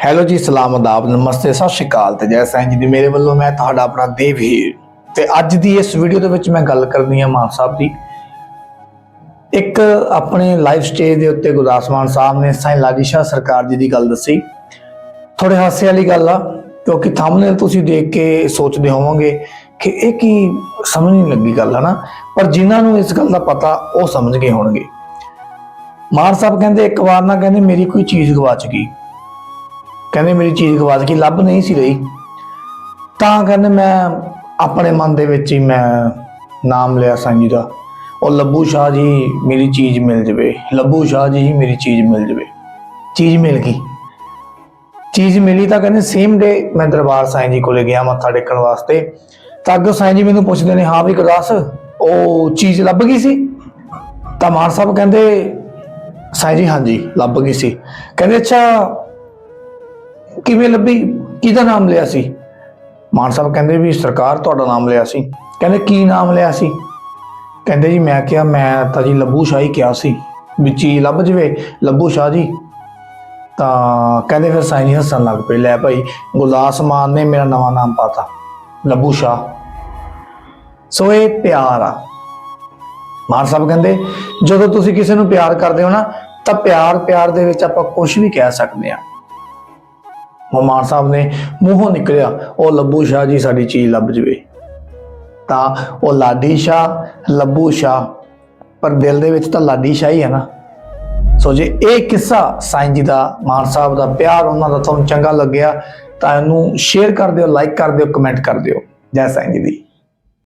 Hello ਜੀ, ਸਲਾਮ ਅਦਾਬ, ਨਮਸਤੇ, ਸਤਿ ਸ਼੍ਰੀ ਅਕਾਲ ਤੇ ਜੈ ਸਾਈਂ ਜੀ ਦੀ ਮੇਰੇ ਵੱਲੋਂ ਮੈਂ ਤੁਹਾਡਾ ਆਪਣਾ ਦੇਵਹੀਰ ਤੇ ਅੱਜ ਦੀ ਇਸ ਵੀਡੀਓ ਦੇ ਵਿੱਚ ਮੈਂ ਗੱਲ ਕਰਨੀ ਹੈ ਮਾਨ ਸਾਹਿਬ ਦੀ। ਇੱਕ ਆਪਣੇ ਲਾਈਵ ਸਟੇਜ ਦੇ ਉੱਤੇ ਗੁਰਦਾਸ ਮਾਨ ਸਾਹਿਬ ਨੇ ਸਾਈਂ ਲਾਡੀ ਸ਼ਾਹ ਸਰਕਾਰ ਜੀ ਦੀ ਗੱਲ ਦੱਸੀ। ਥੋੜੇ ਹਾਸੇ ਵਾਲੀ ਗੱਲ ਆ, ਕਿਉਂਕਿ ਥੰਬਨੇਲ ਤੁਸੀਂ ਦੇਖ ਕੇ ਸੋਚਦੇ ਹੋਵੋਗੇ ਕਿ ਇਹ ਕੀ ਸਮਝ ਨਹੀਂ ਲੱਗੀ ਗੱਲ ਹੈ ਨਾ ਪਰ ਜਿਨ੍ਹਾਂ ਨੂੰ ਇਸ ਗੱਲ ਦਾ ਪਤਾ, ਉਹ ਸਮਝ ਗਏ ਹੋਣਗੇ। ਮਾਨ ਸਾਹਿਬ ਕਹਿੰਦੇ, ਇੱਕ ਵਾਰ ਨਾ ਕਹਿੰਦੇ, ਮੇਰੀ ਕੋਈ ਚੀਜ਼ ਗਵਾਚ ਗਈ ਕਹਿੰਦੇ ਮੇਰੀ ਚੀਜ਼ ਗਵਾਚ ਗਈ, ਲੱਭ ਨਹੀਂ ਸੀ ਰਹੀ। ਤਾਂ ਕਹਿੰਦੇ ਮੈਂ ਆਪਣੇ ਮਨ ਦੇ ਵਿੱਚ ਹੀ ਮੈਂ ਨਾਮ ਲਿਆ ਸਾਈਂ ਜੀ ਦਾ। ਉਹ ਲੱਭੂ ਸ਼ਾਹ ਜੀ ਮੇਰੀ ਚੀਜ਼ ਮਿਲ ਜਵੇ, ਲੱਭੂ ਸ਼ਾਹ ਜੀ ਮੇਰੀ ਚੀਜ਼ ਮਿਲ ਜਵੇ। ਚੀਜ਼ ਮਿਲ ਗਈ। ਚੀਜ਼ ਮਿਲੀ ਤਾਂ ਕਹਿੰਦੇ ਸੇਮ ਡੇ ਮੈਂ ਦਰਬਾਰ ਸਾਈਂ ਜੀ ਕੋਲੇ ਗਿਆ ਮੱਥਾ ਟੇਕਣ ਵਾਸਤੇ। ਤਾਂ ਅੱਗੋਂ ਸਾਈਂ ਜੀ ਮੈਨੂੰ ਪੁੱਛਦੇ ਨੇ, ਹਾਂ ਵੀ ਗੁਰਦਾਸ, ਉਹ ਚੀਜ਼ ਲੱਭ ਗਈ ਸੀ? ਤਾਂ ਮਾਨ ਸਾਹਿਬ ਕਹਿੰਦੇ ਸਾਈਂ ਜੀ ਹਾਂਜੀ, ਲੱਭ ਗਈ ਸੀ। ਕਹਿੰਦੇ, ਅੱਛਾ ਕਿਵੇਂ ਲੱਭੀ? ਕਿਹਦਾ ਨਾਮ ਲਿਆ ਸੀ? ਮਾਨ ਸਾਹਿਬ ਕਹਿੰਦੇ ਵੀ ਸਰਕਾਰ ਤੁਹਾਡਾ ਨਾਮ ਲਿਆ ਸੀ। ਕਹਿੰਦੇ ਕੀ ਨਾਮ ਲਿਆ ਸੀ? ਕਹਿੰਦੇ ਜੀ ਮੈਂ ਕਿਹਾ, ਮੈਂ ਤਾਂ ਜੀ ਲੱਭੂ ਸ਼ਾਹੀ ਕਿਹਾ ਸੀ ਵੀ ਚੀਜ਼ ਲੱਭ ਜਵੇ। ਲੱਭੂ ਸ਼ਾਹ ਜੀ। ਤਾਂ ਕਹਿੰਦੇ ਫਿਰ ਸਾਈਂ ਜੀ ਹੱਸਣ ਲੱਗ ਪਈ, ਲੈ ਭਾਈ, ਗੁਰਦਾਸ ਮਾਨ ਨੇ ਮੇਰਾ ਨਵਾਂ ਨਾਮ ਪਾਤਾ, ਲੱਭੂ ਸ਼ਾਹ। ਸੋ ਇਹ ਪਿਆਰ ਆ। ਮਾਨ ਸਾਹਿਬ ਕਹਿੰਦੇ, ਜਦੋਂ ਤੁਸੀਂ ਕਿਸੇ ਨੂੰ ਪਿਆਰ ਕਰਦੇ ਹੋ ਨਾ, ਤਾਂ ਪਿਆਰ ਪਿਆਰ ਦੇ ਵਿੱਚ ਆਪਾਂ ਕੁਝ ਵੀ ਕਹਿ ਸਕਦੇ ਆ ਉਹ ਮਾਨ ਸਾਹਿਬ ਨੇ ਮੂੰਹੋਂ ਨਿਕਲਿਆ, ਉਹ ਲੱਭੂ ਸ਼ਾਹ ਜੀ, ਸਾਡੀ ਚੀਜ਼ ਲੱਭ ਜਵੇ। ਤਾਂ ਉਹ ਲਾਡੀ ਸ਼ਾਹ ਲੱਭੂ ਸ਼ਾਹ, ਪਰ ਦਿਲ ਦੇ ਵਿੱਚ ਤਾਂ ਲਾਡੀ ਸ਼ਾਹ ਹੀ ਹੈ ਨਾ। ਸੋ ਜੇ ਇਹ ਕਿੱਸਾ ਸਾਈਂ ਜੀ ਦਾ, ਮਾਨ ਸਾਹਿਬ ਦਾ ਪਿਆਰ ਉਹਨਾਂ ਦਾ ਤੁਹਾਨੂੰ ਚੰਗਾ ਲੱਗਿਆ, ਤਾਂ ਇਹਨੂੰ ਸ਼ੇਅਰ ਕਰ ਦਿਓ ਲਾਈਕ ਕਰ ਦਿਓ ਕਮੈਂਟ ਕਰ ਦਿਓ। ਜੈ ਸਾਈਂ ਜੀ ਦੀ।